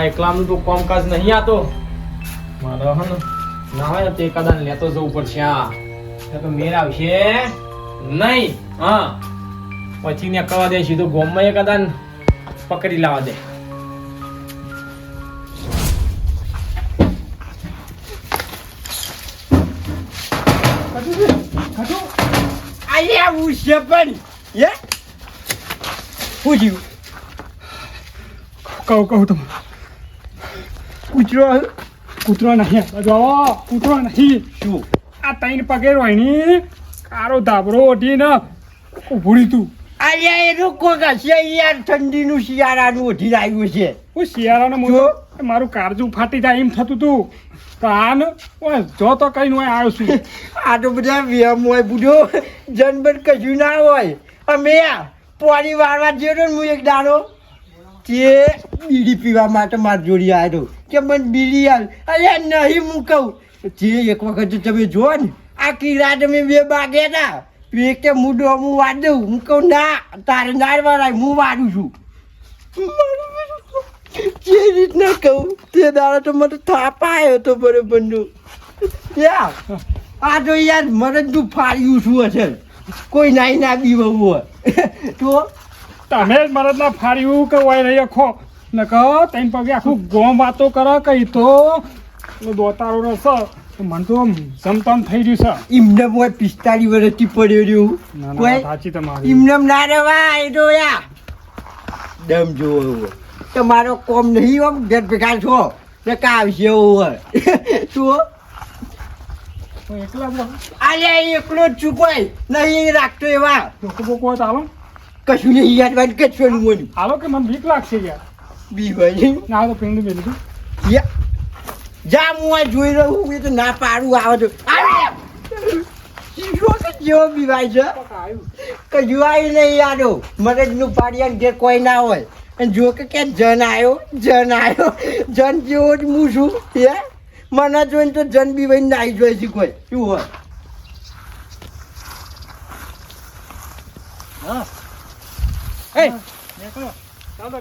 આ એકલાનું તો કામકાજ નહીં આતો. મારે હે ના હોય તે કદાચ લેતો જવું પડશે આ નહીં તો મેર આવશે નહીં હા. પછી ને કરવા દે સીધું ગોમમાં એ કદાચ પકડી લાવવા દે. હું છે પણ. હે? પૂછ્યું કહું કહું તમે કૂતરો કૂતરો નહીં. બધો કૂતરો નહીં. શું? આ તૈન પગે રોહિણી કારો ધાબરો ઓઢીને ઉભડી તું. અલ્યા એ કોક કશે યાર ઠંડીનું શિયાળાનું ઓઢી આવ્યું છે. હું શિયાળાનો મોટો મારું કાળજું ફાટી જાય એમ થતું તું. તો આને ઓય જો તો કઈ હું આવ્યો છું. આ તો બધા વ્યમ હોય બુઢો. જનબન કશું ના હોય. અમે આ પાણી વાળવા ગયો ને હું એક દાડો. તે બીડી પીવા માટે માર જોડી આવ્યો કે મને બીડી આલ અરે નહીં હું કહું. જે એક વખત તમે જો ને, આખી રાત અમે બે બાગે હતા. પેલો કે મૂડો હું દઉં. હું કહું, ના, તારે ના વાળાય હું વાળું છું. જે રીતના કહું, તે દાડા તો મને થાપ આવ્યો હતો બરોબરનો યાર આ તો યાર મને તું ફાડ્યું છું અસલ. કોઈ નાઈ ના બીવું હોય. તો? તમે જ મરદના ફાડ્યું કે હોય નહીં, અખો. ને કહો ત્રણ પગે આખું ગોમ વાતો કરો કઈ તો દોતારો તો મને તો સમતમ થઈ રહ્યું છે. ઇમને મોય પિસ્તાળીસ વર્ષથી પડ્યો રહ્યું. કોઈ સાચી તમારી. ઇમને ના રવાય તો યા દમ જોવો તમારો કોમ નહીં આમ ઘર ભેગા છો. ને કા આવશે એવું હોય. તો એકલા જ એકલો જ છું કોઈ. નહીં રાખતો એવા. લોકો બોકો હોય કશું નહીં યાદ કશું હાલો કે મને બીક લાગશે યાર. બી ભાઈ ના તો પિંડ મેલી યા. જા હું આ જોઈ રહ્યો હું એ તો ના પાડું આવે તો. જેવો બીવાય છે. કે જોવાય નહીં યાદો. મગજનું પાડિયા ઘેર કોઈ ના હોય. અને જો કે ક્યાં જન આવ્યો જન આવ્યો. જન જેવો જ હું છું એ મને જોઈને તો જન બીવાઈ નાઈ જોઈ છે કોઈ. શું હોય? એ. નીકળો. ચાલો.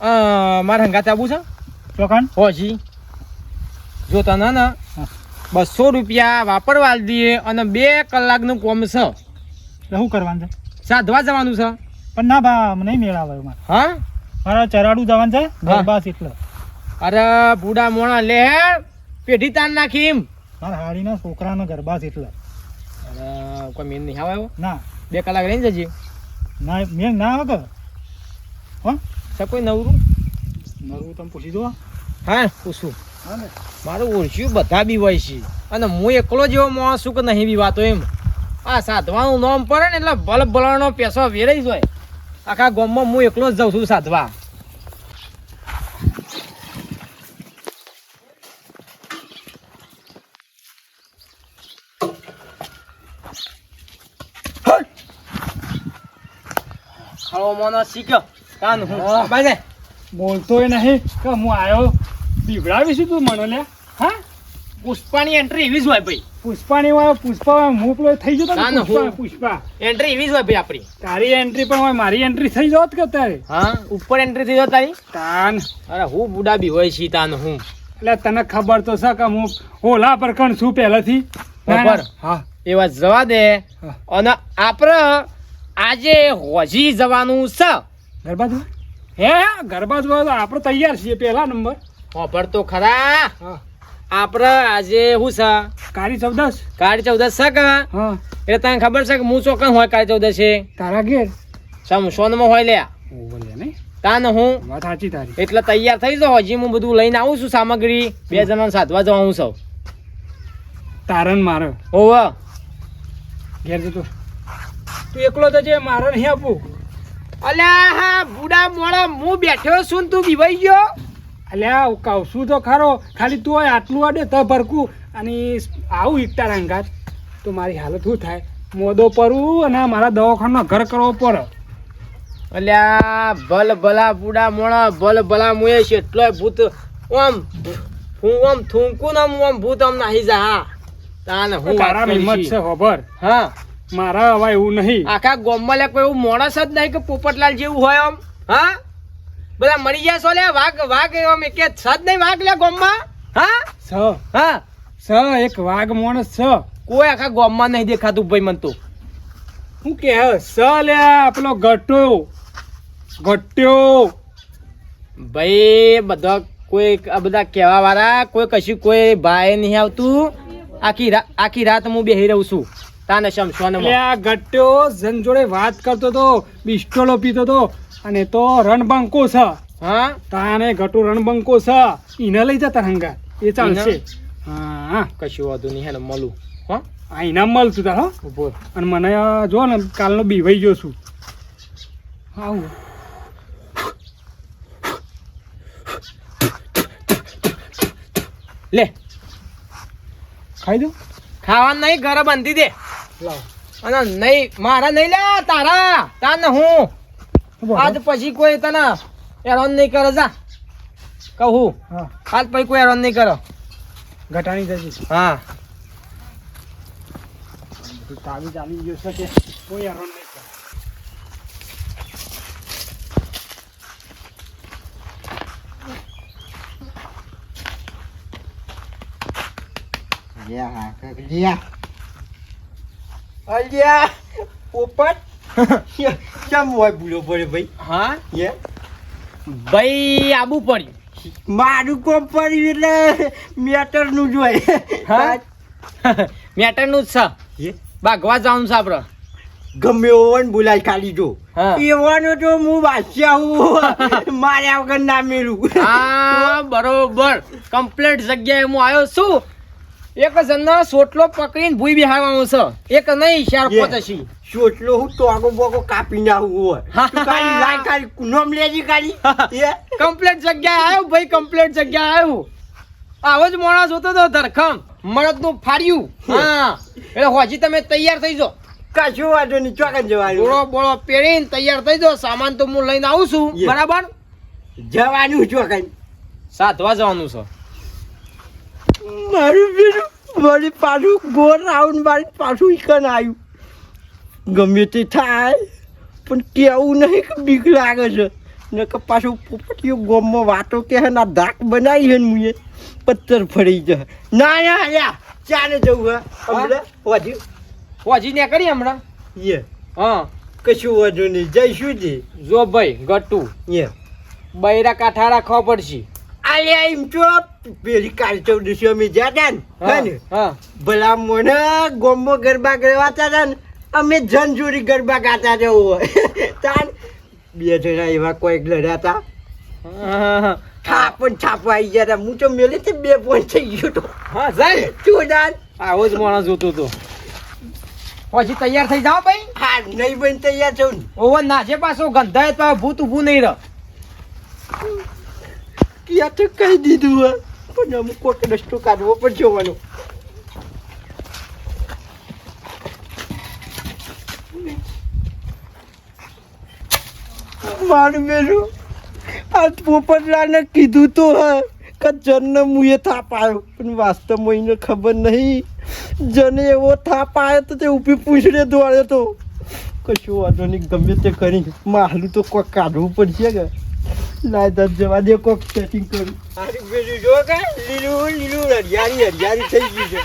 અ, મારે હંગાત આવવું છે? ચોખાન? હોજી જો. તને ને બસો રૂપિયા વાપરવા દઈએ અને બે કલાકનું કોમ છે. એટલે શું કરવાનું છે? સાધવા જવાનું છે. પણ ના બા નહીં મેળ આવે મારે હા? મારા ચરાડું જવાનું છે. બસ એટલે. અરે બુડા મોણા લે પેઢી તાર નાખી એમ. મારા હાડીના છોકરાનો ગરબા છે એટલે. અરે કોઈ મેન નહીં આવે ના. બે કલાક રહીને જજે. ના મેં ના આવે છે કોઈ નવરું? નરવું તમે પૂછી દો હા પૂછું. હા ને. મારું ઓળખ્યું બધા બી હોય છે. અને હું એકલો જેવો માણસ છું કે નહીં બી વાતો એમ. આ સાધવાનું નામ પડે ને એટલે બલ્બ ભલાનો પેસો વેરાઈ જાય. આખા ગામમાં હું એકલો જ જાઉં છું સાધવા. ખાવો મોનો શીખ્યો. કાન હું હા. બોલતોય નહીં કે હું આવ્યો બીવડાવીશું તું મને લે? હા? પુષ્પાની એન્ટ્રી એવી જ હોય ભાઈ. પુષ્પાની હોય પુષ્પા હું પેલો થઈ જતો પુષ્પા પુષ્પા. એન્ટ્રી એવી જ હોય ભાઈ આપણી. તારી એન્ટ્રી પણ હોય મારી એન્ટ્રી થઈ જોત કે તારે? હા ઉપર એન્ટ્રી થઈ જાય તારી? તાન. અરે હું બુડાબી હોય છી તાન હું? એટલે તને ખબર તો છે કે હું ઓલા પર કણ છું પહેલેથી. ખબર? હા. એવા જવા દે. અને આપણે આજે હોજી જવાનું છે. ગરબા જોવા હે ગરબા જોવા આપણે તૈયાર છીએ પહેલા નંબર. ઓફર તો ખરા. આપણે આજે શું છે? કાળી ચૌદસ કાળી ચૌદસ છે કા? હા. એટલે તને ખબર છે કે હું ચોકન હોય કાળી ચૌદસ છે તારા ઘેર? સમ સોનમાં હોય લે તાન હું? વાત સાચી તારી. એટલે તૈયાર થઈ જાવ હજી હું બધું લઈને આવું છું સામગ્રી. બે જણાને સાધવા જવાનું છું. તારન મારે. ઓવા ઘેર જતો. તું એકલો તો જે મારે નહીં આપવું. અલ્યા હા બુડા મોડા હું બેઠો છું ને તું બીવાઈ ગયો? અલ્યા હું કહું છું તો ખરો. ખાલી તું હોય આટલું આડે તો ભરકું. અને આવું એકતા રંગાત. તો મારી હાલત શું થાય? મોદો પરું અને મારા દવાખાનો ઘર કરવો પડે. અલ્યા ભલ ભલા બુડા મોડા ભલ ભલા મુએ છે. એટલો ભૂત ઓમ હું ઓમ થૂંકું ને આમ ભૂત આમ નાહી જા. હા તાને હું તારા હિંમત છે. ખબર હા. મારા હવે એવું નહીં. આખા ગોમમાં લે કોઈ એવું માણસ જ નહીં કે પોપટલાલ જેવું હોય આમ. હા? બધા મરી ગયા છો લે? વાઘ વાઘ એવા એક છત નહીં વાઘ લે ગોમમાં? હા? સ હા? સ એક વાઘ માણસ સ કોઈ આખા ગોમમાં નહીં દેખાતું ભાઈ મન તો. હું કે સ લે પેલો ગટ્ટો. ગટ્યો ભાઈ બધા કોઈ આ બધા કહેવા વાળા કોઈ કશું કોઈ ભાઈ નહીં આવતું. આખી આખી રાત હું બેહી રહું છું. તાને શમશોન આ ગટ્યો જન જોડે વાત કરતો તો બિસ્ટોલો પીતો તો અને તો રણબંકો છે. હા? તાને ગટુ રણબંકો છે. ઈને લઈ જતા હંગા. એ ચાલશે. હા. કશું વાંધો નહીં હેને મળું. હા? આ ઇનામ મળતું તાર હો. ઊભો અને મને જો ને કાલનો બીવાઈ ગયો છું. આવું. લે. ખાઈ દો ખાવાનું નહીં ઘરે બાંધી દે. અને નહીં મારા નહીં લે તારા. તાર ને હું આજ પછી કોઈ તને હેરાન નહીં કરે જા. કહું હા. આજ પછી કોઈ હેરાન નહીં કરો. ઘટાણી જશે હા. તાવી ચાલી ગયો છે કે કોઈ હેરાન નહીં કરે. Yeah, લ્યા. અલ્યા, પોપટ? કેમ હોય ભૂલો પડે ભાઈ? હા? યે? ભાઈ આબુ પડ્યું મારું કોમ પડ્યું એટલે મેટરનું જ હોય. હા? મેટરનું જ છે. ભાગવા જવાનું છે આપડે. ગમે ઓવન બોલાય ખાલી જો. એવાનો તો હું વાંચ્યા હું. માર્યા વગર ના મેળું હા બરોબર. કમ્પ્લેટ જગ્યાએ હું આવ્યો છું. એક જણનો સોટલો પકડીને ભૂઈ બિહારવાનું છે. એક નહીં ચાર. પાંચ હશી. સોટલો હું ટોગો બોગો કાપી નાખું હોય. તું ખાલી લાય ખાલી નોમ લેજી ખાલી કમ્પ્લેટ જગ્યા આવ્યો ભાઈ કમ્પ્લેટ જગ્યા આવ્યો આવો જ માણસ જોતો તો ધરખમ મળદનું ફાડ્યું. હા. એટલે હોજી તમે તૈયાર થઈ જાઓ. કશું વાંધો નહીં ચોકન જવાનું. બોળો બોળો પહેરીને તૈયાર થઈ જો સામાન તો હું લઈને આવું છું. બરાબર? જવાનું ચોકન. સાધવા જવાનું છે. મારું બેનું વળી પાછું ગોળ રાઉન્ડ મારી પાછું ઇકન આવ્યું ગમે તે થાય પણ કેવું નહીં કે બીક લાગે છે. ને કે પાછું પોપટીઓ ગોમમાં વાતો કે હે ના ધાક બનાવી હે મુએ પથ્થર ફરી જાય ના યા યા ચાલે જવું હે. હમણાં? હોજી. હોજી ને કરી હમણાં? યે. હા. કશું વાંધો નહીં. જઈશું જ જો ભાઈ ગટુ. યે. બૈરા કાંઠા રાખવા પડશે અલ્યા એમ તો પેલી કાલ ચૌદશી અમે જ્યાં ને ને? હા. ભલા મને ગોમો ગરબા ગરવાતા હતા ને અમે જન જોડી ગરબા ગાતા જવું હોય. તાન બે જણા એવા કોઈક લડ્યા હતા હા. થાપ પણ થાપ આવી ગયા હતા હું તો મેલે તે બે પોઈન્ટ થઈ ગયો તો. હા જાય ચોદાન આવો જ માણસ જોતો હતો. પછી તૈયાર થઈ જાઓ ભાઈ. હા નહીં બન તૈયાર થયું ને. ઓવર નાચે પાછો ગંધાય તો ભૂત ઊભું નહીં રહ. ક્યાં તો કહી દીધું હોય? પણ અમુક કોઈક રસ્તો કાઢવો પણ જોવાનો. મારું બેનું આ પોપટલાને કીધું તો હ, કે જનને મુએ થાપ આવ્યો પણ વાસ્તવમાં એને ખબર નહીં. જને એવો થાપ આવ્યો તો તે ઊભી પૂછડે દોડ્યો તો. કશું વાંધો નહીં, ગમે તે કરી. માલું તો કોઈ કાઢવું પડશે કે? લાય દસ જવા દે કોક સેટિંગ કરું. મારું બેનું જો કે લીલું લીલું હરિયાળી હરિયાળી થઈ ગયું છે.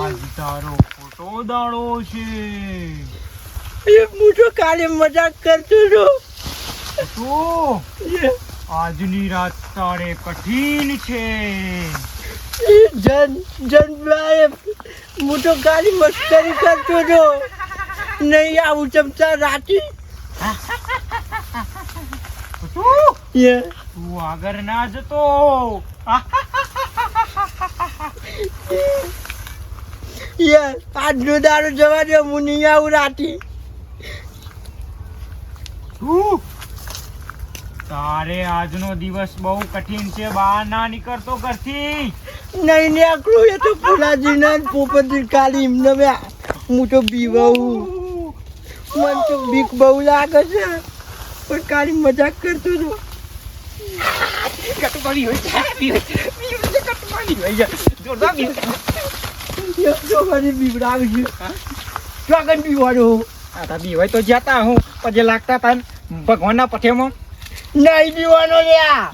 આજ તારો ખોટો દાડો છે. એ તો કાલે મજાક કરતો છો તો આજની રાત તારે કઠિન છે. જન જન ભાઈ તો ખાલી મસ્કરી કરતો હતો. નહીં આવું ચમચા રાતી તું? આગળ ના જતો. આજનો દાડો જવા દે હું નહીં આવું રાતી તારે આજનો દિવસ બહુ કઠિન છે બહાર ના નીકળતો ઘરથી. નહીં ને આકડો એ તો ફુલાજીના પોપટજી કાલી એમને હું તો બીવાઉં. મને તો બીક બહુ લાગે છે. પણ કાલી મજાક કરતો હતો. બીવડાવી છે બીવાડો આ બીવાય તો જતા હું પછી લાગતા તા ભગવાનના પઠેમાં. નહીં દીવાનો લ્યા?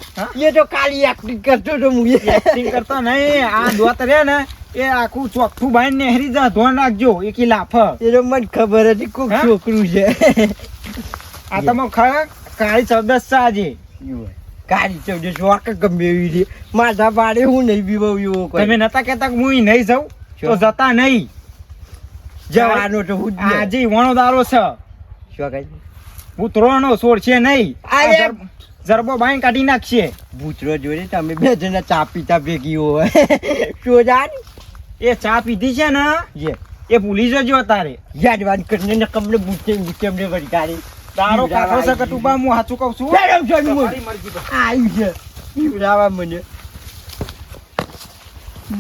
એ તો કાલી એક્ટિંગ કરતો તો હું એક્ટિંગ કરતા નહીં આ દોત રે ને એ આખું ચોખ્ખું બાઈ નેહરી જા ધોન રાખજો એકી લાફ એ તો મને ખબર હતી કોક છોકરું છે. આ તમે ખરા? કાળી ચૌદસ સાજે કાળી ચૌદસ વાક ગમે એવી છે. માથા પાડે હું નહીં બીવો એવો તમે નતા કહેતા કે હું નહીં જાઉં? તો જતા નહીં. જવાનો તો હું આજે વણો દારો છે. શું કહે? ઉતરોનો સોર છે નહીં. આ જરબો બાઈ કાઢી નાખશે. ભૂતરો જોડે તમે બે જણા ચા પીતા ભેગી હોય. શું ને? એ ચા પીધી છે ને જે એ ભૂલી જજો તારે. યાદવાન કરીને ને કમને બૂટે અમને વળગાડી. તારો કાકો સકટ ઊભા હું સાચું કહું છું? બેરમ છો તો. પીવડાવા મને.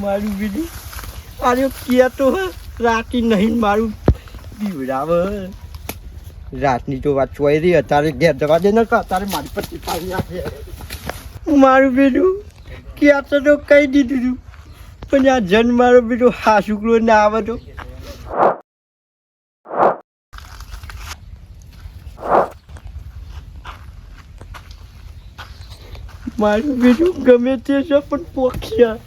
મારું બીજું અરે તો હે રાતી નહીં મારું પીવડાવે. રાતની તો વાત ચોઈ રહી અત્યારે ઘેર જવા દે ને અત્યારે મારી નાખે. મારું બેટું ક્યાં તો કહી દીધું તું. પણ આ જન મારો બીજો હા શુક્રો ના આવે તો. મારું બીજું ગમે તે છે, પણ પોખ્યા.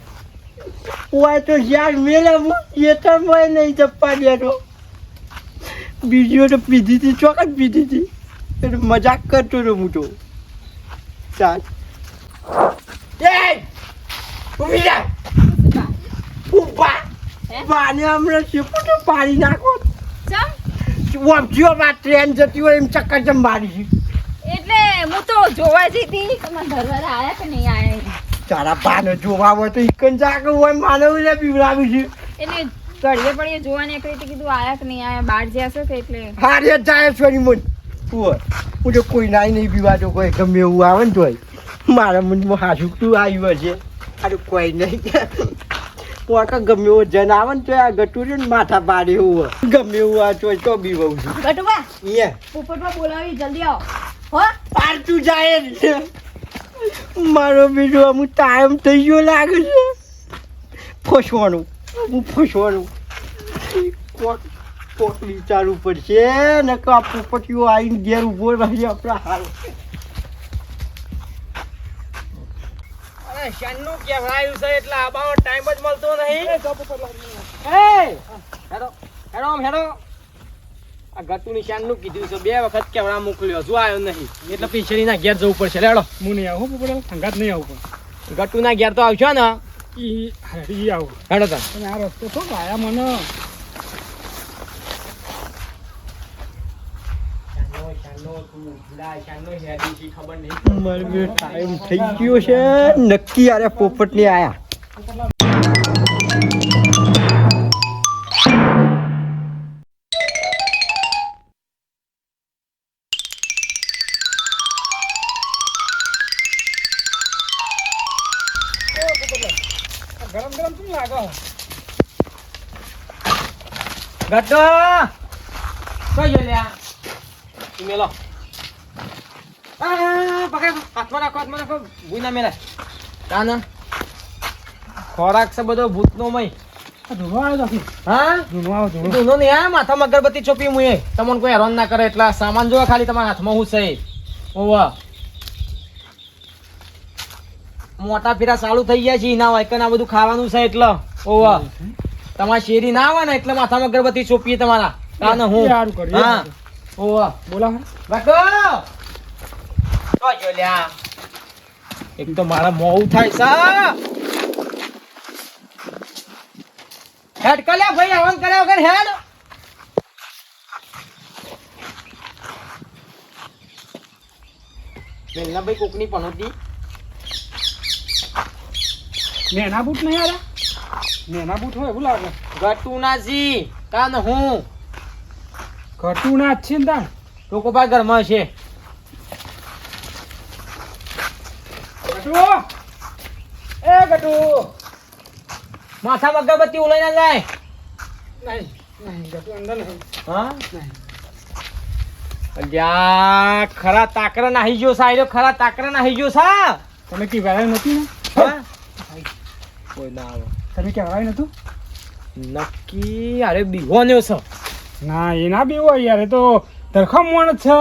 હોય તો યાર મેલા એ તો મેં નહીં જપ્પા દેતો બીજું તો પીધી હતી ચોક્કસ પીધી હતી. એટલે મજાક કરતો હતો હું તો. ચાલ. એ! ઊભી હમણાં શેપટો પાડી નાખો. ચમ? માં ટ્રેન જતી હોય એમ ચક્કર ચમ મારી છે. એટલે હું તો જોવા જતી તમારા ઘરવાળા કે નહીં આયા તારા બાને જોવા હોય તો ઇકન જાગે હોય માનવ ને પીવડાવી છે. એટલે ઘડીએ પડીએ જોવા નીકળી તો કીધું આવ્યા કે નહીં આયા? બહાર જ્યાં છો એટલે? હારે જાય છોરી મન. હું તો કોઈ નાય નહીં પીવાતો કોઈ ગમે એવું આવે ને તો મારા મનમાં હાસુકતું આવ્યું હશે અરે કોઈ નહીં. કોકા ગમે એવો જન આવે ને તો આ ગટુરી ને માથા પાડે એવું ગમે એવું આ ચોય તો બી બહુ છું. ગટુબા પોપટમાં બોલાવી જલ્દી આવો. હો? પારતું જાય જ. મારો બીજો અમુક ટાઈમ થઈ ગયો લાગે છે. ફસવાનું હું ફસવાનું. કોક કોક વિચારવું પડશે ને કે આ પોપટીઓ આવીને ઘેર ઊભો રહી આપણા હાલ અરે શાનનું કહેવાયું છે એટલે આબાનો ટાઈમ જ મળતો નહીં. એ હેડો હેડો આમ હેડો. આ ગતુની શાનનું કીધું છે બે વખત કેવડા મોકલ્યો હજુ આવ્યો નહીં. એટલે પીછળીના ઘેર જવું પડશે. લેડો હું નહીં આવું પોપડેલ સંગાત નહીં આવું ઘેર તો આવશો ને? ઈ ઈ આવું. હેડો તમે આ રસ્તો તો આયા મને મારે બે ટાઈમ થઈ ગયો છે. નક્કી આરે પોપટની આયા. આ ગરમ ગરમ શું લાગો ગટો કઈ ગયો લ્યા મેલો. હાથમાં રાખો હાથમાં રાખો. ભૂઈ ના મેલા. કાના ખોરાક છે બધો ભૂતનો મય આ ધૂળો આવ્યો નથી હા? ધૂળો આવ્યો ધૂળો ધૂનો નહીં આ માથામાં અગરબત્તી ચોપી મુએ. તમને કોઈ હેરાન ના કરે એટલા. સામાન જોવા ખાલી તમારા હાથમાં હું છે. ઓવા. મોટા ફેરા ચાલુ થઈ ગયા છે એના વાયકન આ બધું ખાવાનું છે એટલે. ઓવા. તમારા શેરી ના આવે ને એટલે માથામાં અગરબત્તી ચોપીએ તમારા. કાને હું. ઓવા. બોલા તો જો લ્યા. એક તો મારા મોઉ થાય સા હેડ કલ્યા ભાઈ હવન કર્યા વગર હેડ. મેલના ભાઈ કોકની પનોતી નેના બૂટ નહીં આવ્યા નેના બૂટ હોય એવું લાગે. ઘટુનાજી નાસી કાન હું? ઘટું ના છે ને તો લોકો ભાઈ ઘરમાં છે. ઘટુ એ ઘટુ માથામાં અગરબત્તી ઉલાઈ ના જાય નહીં નહીં ઘટુ અંદર નહીં. હા? નહીં. અલ્યા ખરા તાકરા નાહી ગયો સાહેબ ખરા તાકરા નાહી ગયો સા તમે કહેવાય નથી કોઈ ના આવે. તમે કહેવાય નતું નક્કી અરે બીહોન્યો છે. ના એના બી હોય યાર એ તો ધરખમ મોણ જ છે.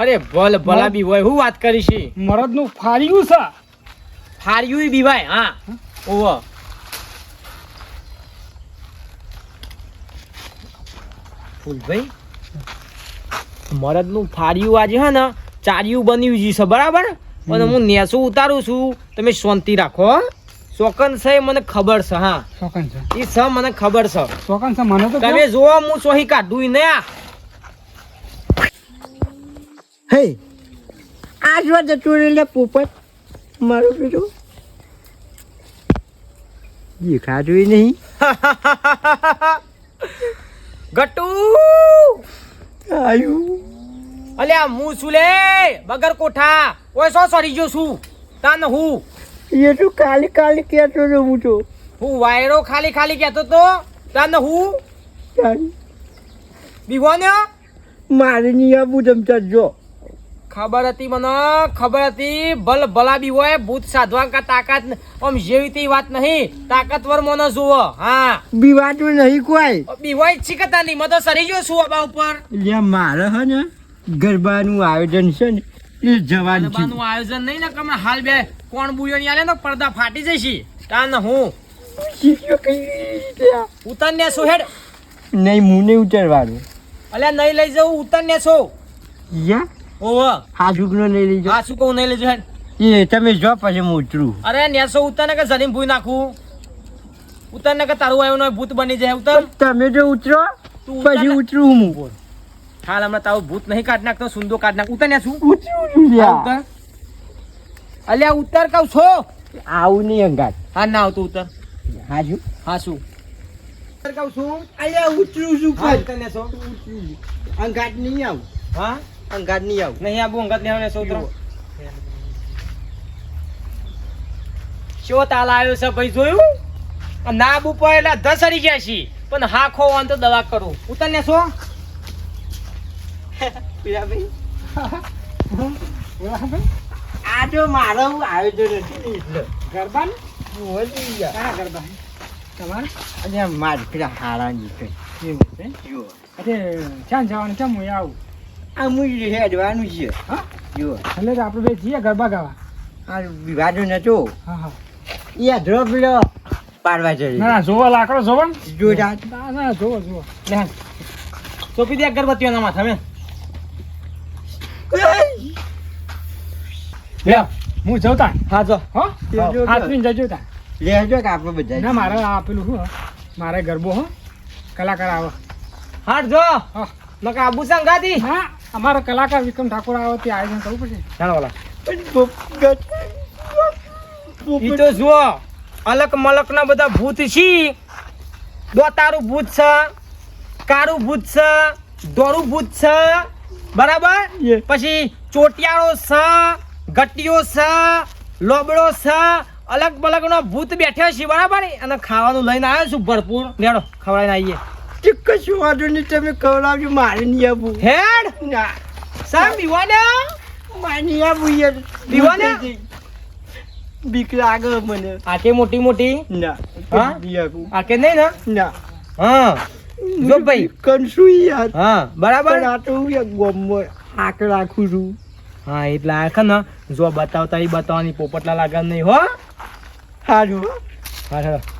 અરે ભલ ભલા બી હોય હું વાત કરી છે મરદનું ફાર્યું છે. હાર્યું બીવાય હા. ઓવો ફૂલભાઈ મરદનું ફાર્યું આજે હે ને ચાર્યું બન્યું છે બરાબર? અને હું નેસું ઉતારું છું તમે શાંતિ રાખો હો. શોકન છે મને ખબર છે હા. છે? એ છે મને ખબર છે. શોકન છે મને તો તમે જોવો હું સોહી કાઢું ઈ ને આ હે. આ જો જતું લે પોપટ મારો બેટો દેખાતું ય નહીં. ગટુ આયુ. અલ્યા હું છું લે? બગર કોઠા. ઓય સો સોરી જો છું. તાન હું. એ તો કાલી કાલી કહેતો હતો હું તો. હું વાયરો ખાલી ખાલી કહેતો તો? તાન હું? તારી બીવો ને મારે નહીં આવું તમતા જો. ખબર હતી મને? ખબર હતી ભલ ભલા બી હોય ભૂત સાધવા કા તાકાત આમ જેવી તેવી વાત નહીં. તાકાતવર મને જુઓ હા. બીવાતું નહીં કોઈ બી હોય જ નહીં મને સરી ગયો છું અબા ઉપર. લે મારે હે ને ગરબાનું આયોજન છે ને એ જવાનું ગરબાનું આયોજન નહીં ને કમે હાલ બે કોણ બુયો ની આલે ને પડદા ફાટી જશે તાન હું. શીખ્યો કઈ રીતે આ? ઉતર ને છો હેડ. નહીં મુને નહીં ઉતરવાનું. અલ્યા નહીં લઈ જવું ઉતરને છો યા? ઓહો. હા છોકરો નહીં લઈ હા શું કહું નહીં લઈ હેડ. એ તમે જો પછી હું ઉતરું. અરે નેસો ઉતર ને કે જરીને ભૂઈ નાખું? ઉતર ને કે તારું આવ્યું ને ભૂત બની જાય ઉતર. તમે જો ઉતરો પછી ઉતરું હું. હાલ હમણાં તારું ભૂત નહીં કાઢ નાખતો સુંદો કાઢ નાખ. ઉતર ને શું? ઉતરું છું હા, લ્યા. ઉતર. અલ્યા ઉતર કહું છો? આવું નહીં અંગાત. હા ના આવતું ઉતર. હા હા શું? ઉતર કહું છું. અલ્યા ઉતરું છું ઉતર ને છો. અંગાત નહીં આવું. હા? અંગાત નહીં આવું. નહીં આવું અંગત નહીં આવે ઉતરો શો તાલ આવ્યો છે ભાઈ જોયું? ના આબુ પડે એટલે ધસડી ગયા છી પણ હા ખો વાન તો દવા કરો. ઉતર ને છો પીરાભાઈ. આ તો મારું આયોજન હતું ને ગરબા હું. કયા ગરબા તમારે? અને માર પેલા હારાની છે. એવું છે? અરે ક્યાં જવાનું કેમ હું આવું. આ મૂકી છે અડવાનું છે. હા? જો. એટલે આપણે બે જઈએ ગરબા ગાવા. આ વિવાદો નતો. હા હા. એ અધરો પેલો પાડવા જઈએ ના ના જોવા લાકડો જોવા ને. જો જા. ના ના જોવો જોવો. લે. સોંપી દે અગરબત્તીઓના માથા મેં લે હું જવતા હા જો. હો? આટલી જજો તા લેજો કે આપણે બધા ના મારે આ પેલું હું? મારે ગરબો હો? કલાકાર આવો. હાટ જો. નકા આબુ સંગાતી હા. અમારો કલાકાર વિક્રમ ઠાકોર આવે તે આયોજન કરવું પડશે. ચાલો વાલા પણ પોપટ ઈ તો જુઓ અલક મલક ના બધા ભૂત છી. દોતારું ભૂત છે કારું ભૂત છે દોરું ભૂત છે. બરાબર? પછી ચોટિયાળો છે ગટીયો છે લોબડો છે અલગ બલગ નો ભૂત બેઠ્યો છે બરાબર? અને ખાવાનું લઈને આવ્યો છું ભરપૂર. લેડો ખવડાવીને આવીએ. તે કશું વાંધો નહીં તમે ખવડાવજો મારે નહીં આપવું હેડ! ના. સા બીવાને? મારે નહીં આપવું યાર. બીવાને? બીક લાગે મને. આકે મોટી મોટી? ના હા? આકે નહીં ને? ના. હા. જો ભાઈ. કંસું યાર. હા બરાબર? આ તો હું ગોમમાં આંખ રાખું છું. હા એટલે આખા ને જો બતાવતા એ બતાવવાની પોપટલા લાગે નહીં હો. સારું હો. હા ચાલો